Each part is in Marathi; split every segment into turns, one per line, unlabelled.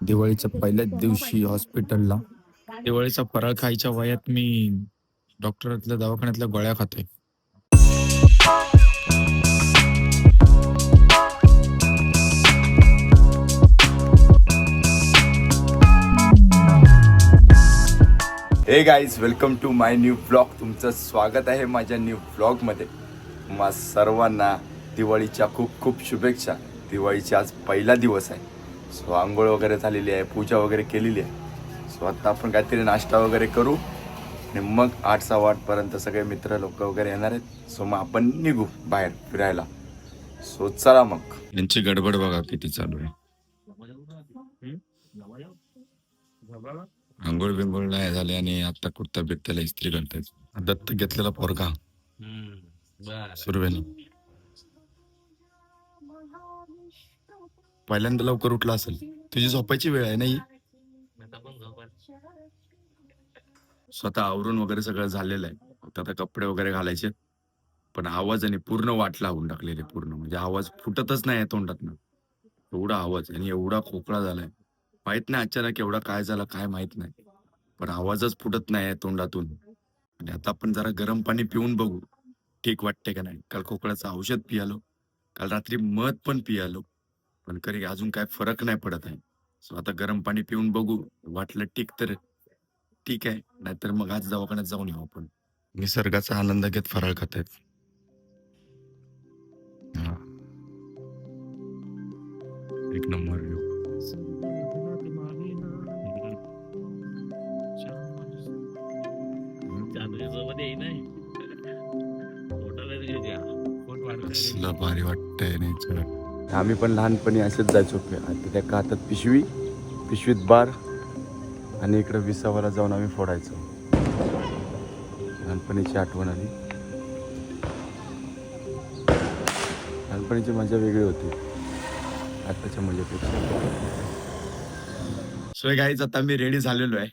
दिवाळीच्या पहिल्याच दिवशी हॉस्पिटलला दिवाळीचा फराळ खायच्या वयात मी डॉक्टरातल्या दवाखान्यातल्या गोळ्या खातोय.
हे guys welcome to my new blog तुमचं स्वागत आहे माझ्या न्यू ब्लॉगमध्ये तुम्हा सर्वांना दिवाळीच्या खूप खूप शुभेच्छा. दिवाळीचा आज पहिला दिवस आहे. सो आंघोळ वगैरे झालेली आहे पूजा वगैरे केलेली आहे. सो आता आपण काहीतरी नाश्ता वगैरे करू आणि मग आठ सव्वा आठपर्यंत सगळे मित्र लोक वगैरे येणार आहेत. सो मग आपण निघू बाहेर फिरायला. सो चला मग.
यांची गडबड बघा किती चालू आहे. आंघोळ बिंघोळ नाही झाले आणि आता कुर्ता बिर्त्याला इस्त्री करतायत दत्त घेतलेला पोरगा. सुरवेनी. पहिल्यांदा लवकर उठला असेल. तुझी झोपायची वेळ आहे नाही स्वतः आवरून वगैरे सगळं झालेलं आहे. फक्त आता कपडे वगैरे घालायचे. पण आवाजाने पूर्ण वाट लावून टाकलेले पूर्ण. म्हणजे आवाज फुटतच नाही तोंडातनं. एवढा आवाज आणि एवढा खोकळा झालाय. माहीत नाही अचानक एवढा काय झाला काय माहीत नाही. पण आवाजच फुटत नाही तोंडातून. आणि आता आपण जरा गरम पाणी पिऊन बघू. ठीक वाटते का नाही? काल खोकळ्याचं औषध पियालो. काल रात्री मध पण पियालो. पण कधी अजून काय फरक नाही पडत आहे. सो आता गरम पाणी पिऊन बघू वाटलं ठीक तर ठीक आहे नाहीतर मग आज दवाखान्यात जाऊन येऊ आपण. निसर्गाचा आनंद घेत फराळ खात आहेत. एक नंबर भारी वाटतंय नेचर
आम्ही पण लहानपणी असेच जायचो. आता त्या हातात पिशवी पिशवीत बार आणि इकडं विसावाला जाऊन आम्ही फोडायचो. लहानपणीची आठवण आली. लहानपणीची मजा वेगळी होती. आत्ताच्या मजेपेक्षा.
सोय गाईज आता मी रेडी झालेलो आहे.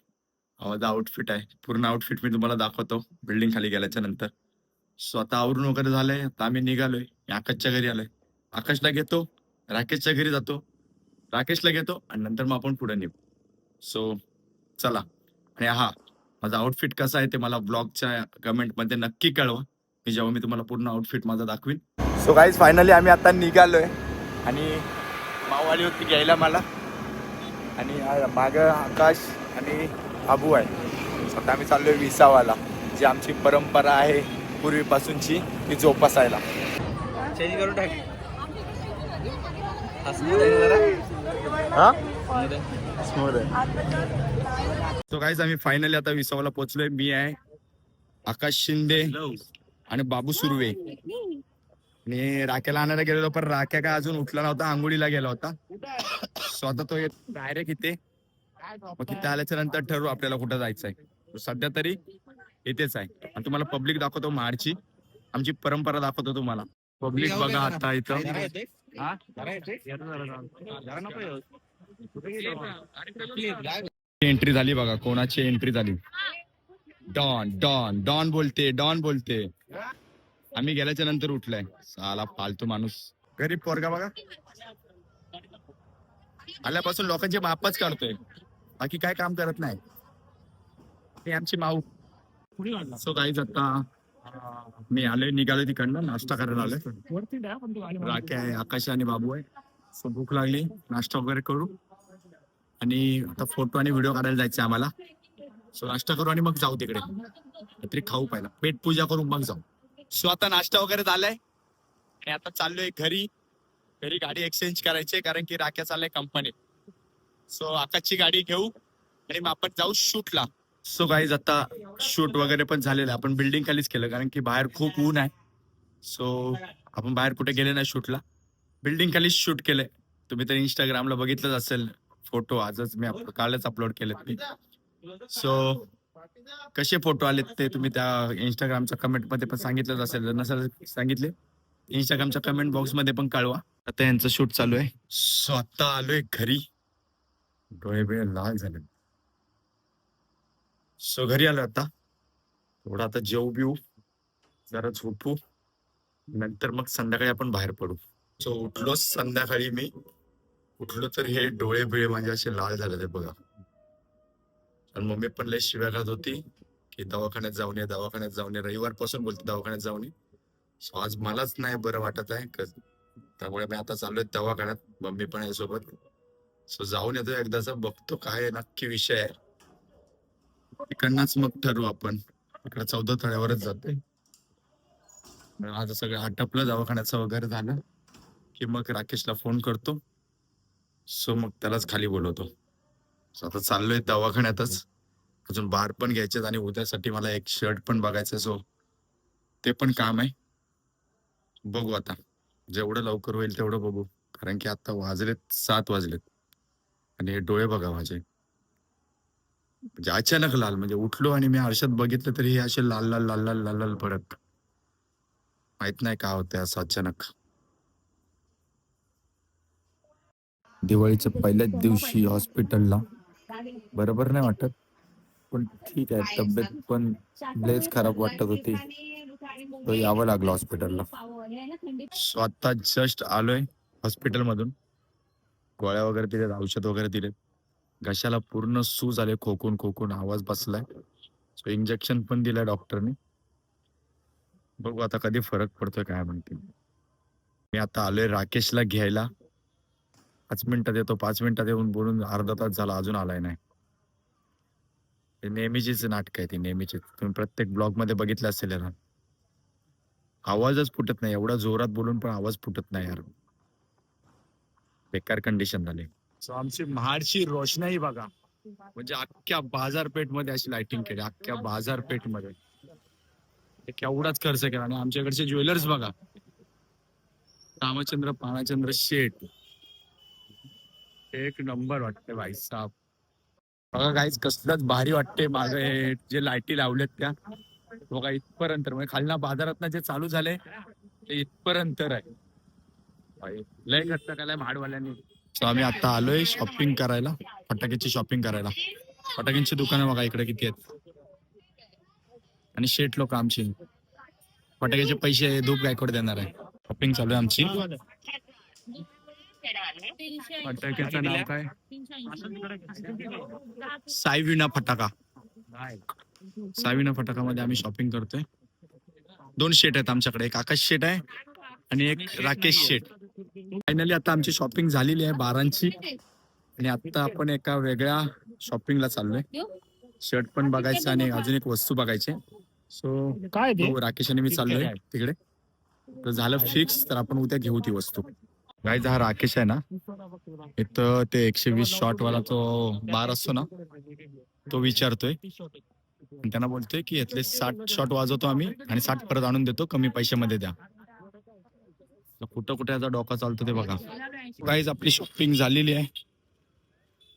हा माझा आउटफिट आहे. पूर्ण आउटफिट मी तुम्हाला दाखवतो. बिल्डिंग खाली गेल्याच्यानंतर. सो आता आवरून वगैरे झालंय. आता आम्ही निघालोय. आकाशच्या घरी आलोय. आकाशला घेतो. राकेशच्या घरी जातो. राकेशला घेतो आणि नंतर मग आपण पुढे निघू. सो चला. आणि हा माझा आउटफिट कसा आहे ते मला ब्लॉगच्या कमेंटमध्ये नक्की कळवा. मी जेव्हा मी तुम्हाला पूर्ण आउटफिट माझा दाखवीन.
सो गाईज फायनली आम्ही आता आहे आणि मावाली होती घ्यायला मला. आणि माग आकाश आणि आबू आहे. आता आम्ही आहे विसावाला जी आमची परंपरा आहे पूर्वीपासूनची ती जोपासायला.
चेंज करून टाकली
हा?
आहे.
तो काहीच आम्ही फायनली आता विसावाला पोहोचलोय. मी आहे आकाश शिंदे आणि बाबू सुर्वे. आणि राख्याला आणायला गेलेलो पण राख्या काय अजून उठला नव्हता आंघोळीला गेला होता. स्वतः तो डायरेक्ट इथे. मग तिथे आल्याच्यानंतर ठरवू आपल्याला कुठं जायचंय. तो सध्या तरी इथेच आहे. आणि तुम्हाला पब्लिक दाखवतो महाडची आमची परंपरा दाखवतो तुम्हाला. पब्लिक बघा आता इथं.
हा?
एंट्री झाली बघा कोणाची एंट्री झाली? डॉन डॉन डॉन बोलते डॉन बोलते. आम्ही गेल्याच्यानंतर उठलाय. साला फालतू माणूस. गरीब पोरगा बघा. आल्यापासून लोकांचे मापच काढतोय. बाकी काय काम करत नाही. हे आमची माऊ. सो काहीच आता मी आलोय निघालो तिकडनं नाश्ता करायला आलोय. राखे आहे. आकाश आणि बाबू आहे. सो भूक लागली. नाश्ता वगैरे करू. आणि आता फोटो आणि व्हिडिओ काढायला जायचे आम्हाला. सो नाश्ता करू आणि मग जाऊ तिकडे. काहीतरी खाऊ पाहिला. पेट पूजा करून मग जाऊ. सो आता नाश्ता वगैरे झालाय. आणि आता चाललोय घरी. घरी गाडी एक्सचेंज करायची आहे, कारण की राख्या चाललाय कंपनीत सो आकाशची गाडी घेऊ. आणि मग आपण जाऊ शूटला. सो गाईज आता शूट वगैरे पण झालेलं आपण बिल्डिंग खालीच केलं कारण की बाहेर खूप ऊन आहे. सो आपण बाहेर कुठे गेले नाही शूटला. बिल्डिंग खालीच शूट केलंय. तुम्ही तर इंस्टाग्रामला बघितलंच असेल फोटो आजच मी कालच अपलोड केलेत सो कसे फोटो आलेत ते तुम्ही त्या इंस्टाग्रामच्या कमेंटमध्ये पण सांगितलंच असेल. नसेल सांगितले इंस्टाग्रामच्या कमेंट बॉक्समध्ये पण कळवा. आता यांचं शूट चालू आहे. सो आता आलोय घरी. डोळे बिळे लाल झाले सो घरी आलो आता. थोडं आता जेऊ बिऊ जरा झोपू नंतर मग संध्याकाळी आपण बाहेर पडू. सो उठलो संध्याकाळी मी. उठलो तर हे डोळे बिळे माझे असे लाल झाले ते बघा. आणि मम्मी पण लय शिव्या घात होती की दवाखान्यात जाऊन ये दवाखान्यात जाऊन ये. रविवारपासून बोलते दवाखान्यात जाऊन ये. सो आज मलाच नाही बरं वाटत आहे त्यामुळे मी आता चाललोय दवाखान्यात मम्मी पण आहे सोबत. सो जाऊन येतो एकदाचा बघतो काय आहे नक्की विषय आहे. तिकडनंच मग ठरवू आपण. इकडे चौदा तळ्यावरच जातोय. माझं सगळं आटपलं दवाखान्याचं वगैरे झालं की मग राकेशला फोन करतो. सो मग त्यालाच खाली बोलवतो. आता चाललोय दवाखान्यातच. अजून बार पण घ्यायचे आणि उद्यासाठी मला एक शर्ट पण बघायचं सो ते पण काम आहे. बघू आता. जेवढं लवकर होईल तेवढं बघू. कारण की आता वाजलेत सात वाजलेत. आणि हे डोळे बघा माझे. म्हणजे अचानक लाल म्हणजे उठलो आणि मी आरशात बघितलं तरी हे असे लाल लाल लाल लाल लाल लाल पडत. माहीत नाही का होतंय असं अचानक. दिवाळीच्या पहिल्याच दिवशी हॉस्पिटलला. बरोबर नाही वाटत? पण ठीक आहे तब्येत पण लयच खराब वाटत होती. तो यावं लागलं हॉस्पिटलला. स्वतः जस्ट आलोय हॉस्पिटल मधून गोळ्या वगैरे दिलेत औषध वगैरे दिलेत. घशाला पूर्ण सूज आले खोकून खोकून आवाज बसलाय. सो इंजेक्शन पण दिलंय डॉक्टरने बघू आता कधी फरक पडतोय काय म्हणते. मी आता आलोय राकेशला घ्यायला. पाच मिनिटात येतो. पाच मिनिटात येऊन बोलून अर्धा तास झाला अजून आलाय नाही. ते नेहमीचीच नाटक आहे ती नेहमीची तुम्ही प्रत्येक ब्लॉगमध्ये बघितलं असेल ना. आवाजच फुटत नाही. एवढा जोरात बोलून पण आवाज फुटत नाही यार. बेकार कंडिशन झाली. सो आमची महाडची रोषणाई बघा. म्हणजे अख्ख्या बाजारपेठमध्ये अशी लाइटिंग केली अख्ख्या बाजारपेठमध्ये हे केवढाच खर्च केला. आणि आमच्याकडचे ज्वेलर्स बघा. रामचंद्र पानाचंद्र शेठ. एक नंबर वाटते भाई साहेब. बघा काहीच कसलंच भारी वाटते मागे हे जे लाईटी लावल्यात त्या. बघा इथपर्यंत म्हणजे खालना बाजारात जे चालू झाले ते इथपर्यंत आहे लय खर्च केलाय भाडवाल्यांनी सो आम्ही आता आलोय शॉपिंग करायला फटाक्याची शॉपिंग करायला. फटाक्यांची दुकानं बघा इकडे किती आहेत. आणि शेट लोक आमची. फटाक्याचे पैसे धूप गायकवाड देणार आहे. शॉपिंग चालू आहे आमची. फटाक्याचं नाव काय? सायविना फटाका. सायविना फटाकामध्ये आम्ही शॉपिंग करतोय. दोन शेट आहेत आमच्याकडे. एक आकाश शेट आहे आणि एक राकेश शेट फायनली आता आमची शॉपिंग झालेली आहे बारांची. आणि आता आपण एका वेगळ्या शॉपिंगला चाललोय. शर्ट पण बघायचं आणि अजून एक वस्तू बघायची सो
काय
राकेश आणि मी चाललोय तिकडे. तर झालं फिक्स तर आपण उद्या घेऊ ती वस्तू. गाईज हा राकेश आहे ना? इथं ते एकशे वीस शॉट वाला तो बार असतो ना? तो विचारतोय. आणि त्यांना बोलतोय की यातले साठ शॉट वाजवतो आम्ही आणि साठ परत आणून देतो. कमी पैशामध्ये द्या. कुठं कुठे याचा डोका चालतो ते बघा. गाईज आपली शॉपिंग झालेली आहे.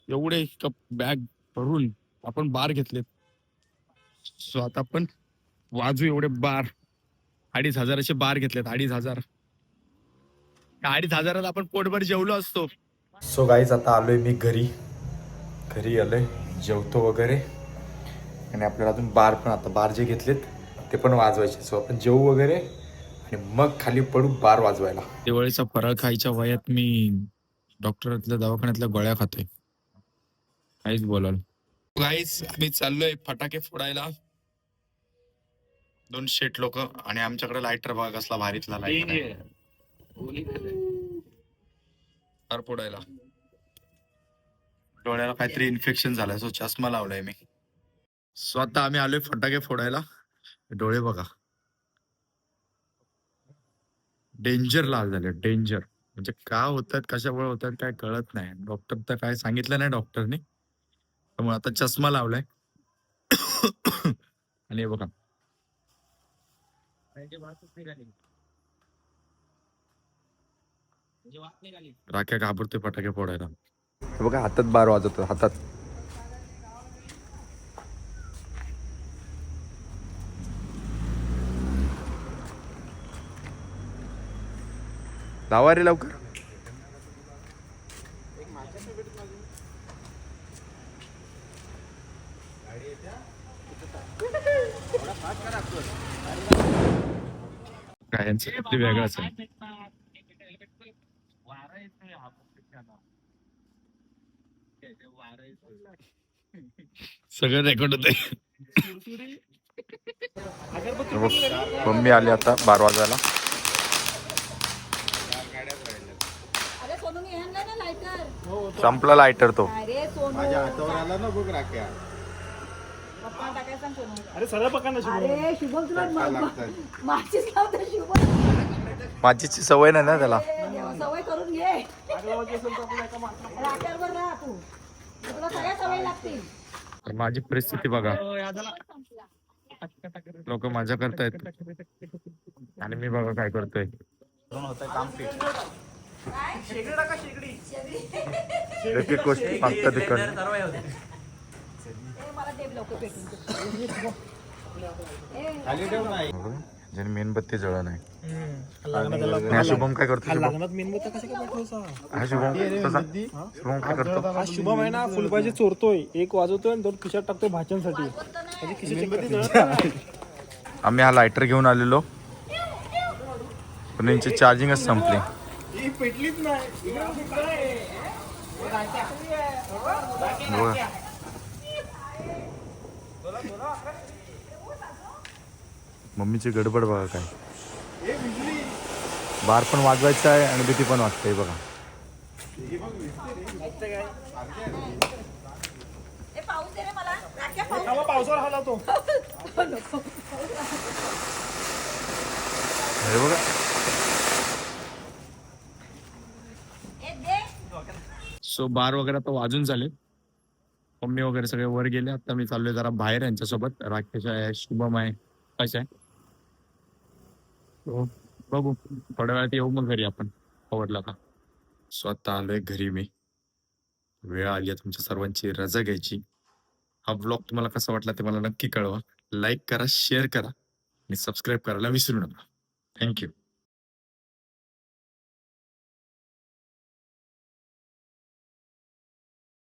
एवढे कप बॅग भरून आपण बार घेतलेत. सो आता आपण वाजू एवढे बार. अडीच हजाराचे बार घेतलेत अडीच हजार. अडीच हजारात आपण पोटभर जेवलो असतो.
सो गाईज आता आलोय मी घरी. घरी आलोय जेवतो वगैरे. आणि आपल्याला अजून बार पण आता बार जे घेतलेत ते पण वाजवायचे. सो आपण जेवू वगैरे. आणि मग खाली पडू बार वाजवायला.
दिवाळीचा फराळ खायच्या वयात मी डॉक्टरातल्या दवाखान्यातल्या गोळ्या खातोय. काहीच बोलाल. गाईस आम्ही चाललोय फटाके फोडायला. दोन शेट लोक आणि आमच्याकडे लायटर बघा कसला भारीतला लाईटर फार फोडायला. डोळ्याला काहीतरी इन्फेक्शन झालंय सो चष्मा लावलाय मी. स्वतः आम्ही आलोय फटाके फोडायला. डोळे बघा. डेंजर लाल झाले डेंजर. म्हणजे का होतात कशामुळे होतात काय कळत नाही. डॉक्टर तर काय सांगितलं नाही डॉक्टरने. त्यामुळे आता चष्मा लावलाय. आणि हे बघा. राख्या घाबरते फटाके फोडायला.
बघा हातात बार वाजवतो हातात. लावा रे लवकर.
वेगळंच आहे. सगळं रेकॉर्ड होते
मम्मी आली आता बारा वाजायला
अरे सोनू मी आणलाय ना लायटर
संपला लायटर तो.
अरे सोनू.
माझ्या हातावर आला ना बघ राख्या.
अरे सरळ पकड ना शुभम
अरे शुभम तुला मा- मा-
लागतात.
माचीस लावतो शुभम
माझीची सवय नाही ना त्याला.
देवा, सवय करून घे. राख्यावर राहा तू. तुला सगळ्या सवय लागतील.
तर माझी परिस्थिती बघा. लोक मजा करतायत. आणि मी बघा काय करतोय.
एक एक गोष्टी ज्याने मेणबत्ती जळ नाही. हा शुभम काय करतो
हा
शुभम? हा शुभम काय करतो?
हा शुभम आहे ना फुलबाजी चोरतोय. एक वाजवतोय आणि दोन खिशात टाकतोय check करतोय.
आम्ही हा लायटर घेऊन आलेलो. पण यांची चार्जिंगच संपली.
ही पेटलीच नाही.
मम्मीची गडबड बघा काय. बार पण वाजवायचा आहे आणि भीती पण वाजते बघा.
ए पाऊस दे रे मला. राख्या पाऊस
थांबा, पावसावर हलवतो
हे बघा
ए दे
सो बार वगैरे आता वाजून झाले मम्मी वगैरे सगळे वर गेले. आता मी चाललोय जरा बाहेर यांच्यासोबत. राकेश आहे शुभम आहे कशा आहे. हो, बघू. थोड्या वेळात येऊ मग घरी आपण. आवडला का स्वतः आलोय घरी मी. वेळ आली आहे तुमच्या सर्वांची रजा घ्यायची. हा ब्लॉग तुम्हाला कसा वाटला ते मला नक्की कळवा. लाईक करा शेअर करा. आणि सबस्क्राईब करायला विसरू नका. थँक्यू